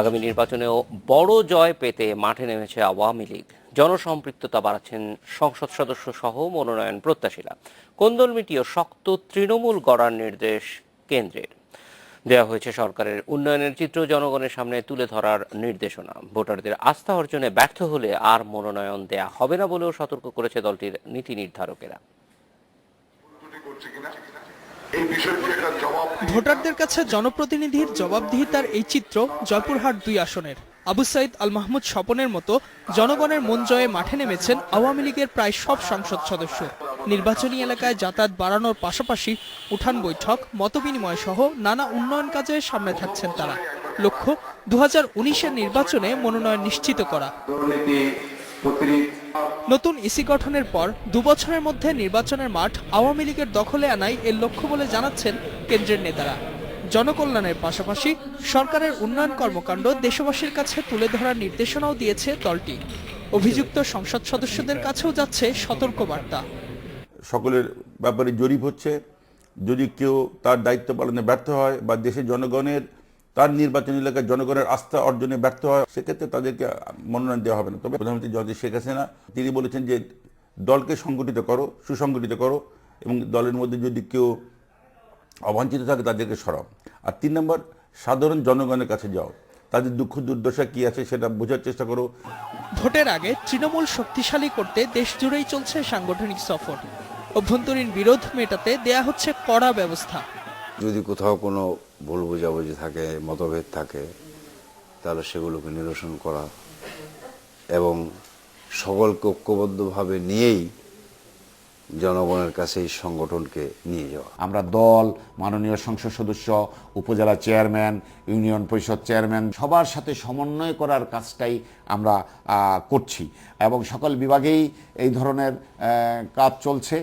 আগামী নির্বাচনেও বড় জয় পেতে মাঠে নেমেছে আওয়ামী লীগ। জনসম্পৃক্ততা বাড়াচ্ছেন সংসদ সদস্য সহ মনোনয়ন প্রত্যাশীরা। কোন্দল শক্ত তৃণমূল গড়ার নির্দেশ কেন্দ্রের। দেওয়া হয়েছে সরকারের উন্নয়নের চিত্র জনগণের সামনে তুলে ধরার নির্দেশনা। ভোটারদের আস্থা অর্জনে ব্যর্থ হলে আর মনোনয়ন দেয়া হবে না বলেও সতর্ক করেছে দলটির নীতি নির্ধারকেরা। ভোটারদের কাছে জনপ্রতিনিধির জবাবদিহিতার এই চিত্র জয়পুরহাট দুই আসনের। আবু সাইদ আল মাহমুদ স্বপনের মতো জনগণের মন জয়ে মাঠে নেমেছেন আওয়ামী লীগের প্রায় সব সংসদ সদস্য। নির্বাচনী এলাকায় যাতায়াত বাড়ানোর পাশাপাশি উঠান বৈঠক মতবিনিময় সহ নানা উন্নয়ন কাজে সামনে থাকছেন তারা। লক্ষ্য দু হাজার নির্বাচনে মনোনয়ন নিশ্চিত করা। নতুন ইসি গঠনের পর দুবছরের মধ্যে নির্বাচনের মাঠ আওয়ামী লীগের দখলে আনাই এর লক্ষ্য বলে জানাচ্ছেন কেন্দ্রের নেতারা। জনকল্যাণের পাশাপাশি সরকারের উন্নয়ন কর্মকাণ্ড দেশবাসীর কাছে তুলে ধরার নির্দেশনাও দিয়েছে দলটি। অভিযুক্ত সংসদ সদস্যদের কাছেও যাচ্ছে সতর্ক বার্তা সকলের ব্যাপারে জরিপ হচ্ছে। যদি কেউ তার দায়িত্ব পালনে ব্যর্থ হয় বা দেশের জনগণের তার নির্বাচনী এলাকায় জনগণের আস্থা অর্জনে ব্যর্থ হয় সেক্ষেত্রে তাদেরকে মনোনয়ন দেওয়া হবে না। তবে প্রধানমন্ত্রী জগদীশ শেখ হাসিনা তিনি বলেছেন যে দলকে সংগঠিত করো সুসংগঠিত করো এবং দলের মধ্যে যদি কেউ অবাঞ্ছিত থাকে তাদেরকে সরাও। আর তিন নম্বর সাধারণ জনগণের কাছে যাও। তাদের দুঃখ দুর্দশা কী আছে সেটা বোঝার চেষ্টা করো। ভোটের আগে তৃণমূল শক্তিশালী করতে দেশ জুড়েই চলছে সাংগঠনিক সফর। অভ্যন্তরীণ বিরোধ মেটাতে দেয়া হচ্ছে কড়া ব্যবস্থা। যদি কোথাও কোনো ভুল বোঝাবুঝি থাকে, মতভেদ থাকে, তাহলে সেগুলোকে নিরসন করা এবং সকলকে ঐক্যবদ্ধভাবে নিয়েই জনগণের কাছে এই সংগঠনকে নিয়ে যাওয়া। আমরা দল, মাননীয় সংসদ সদস্য, উপজেলা চেয়ারম্যান, ইউনিয়ন পরিষদ চেয়ারম্যান, সবার সাথে সমন্বয় করার কাজটাই আমরা করছি এবং সকল বিভাগেই এই ধরনের কাজ চলছে।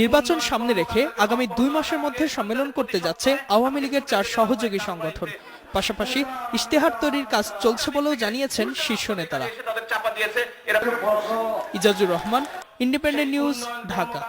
নির্বাচন সামনে রেখে আগামী দুই মাসের মধ্যে সম্মেলন করতে যাচ্ছে আওয়ামী লীগের চার সহযোগী সংগঠন। পাশাপাশি ইশতেহার তৈরির কাজ চলছে বলেও জানিয়েছেন শীর্ষ নেতারা। Ijajur Rahman independent news Dhaka.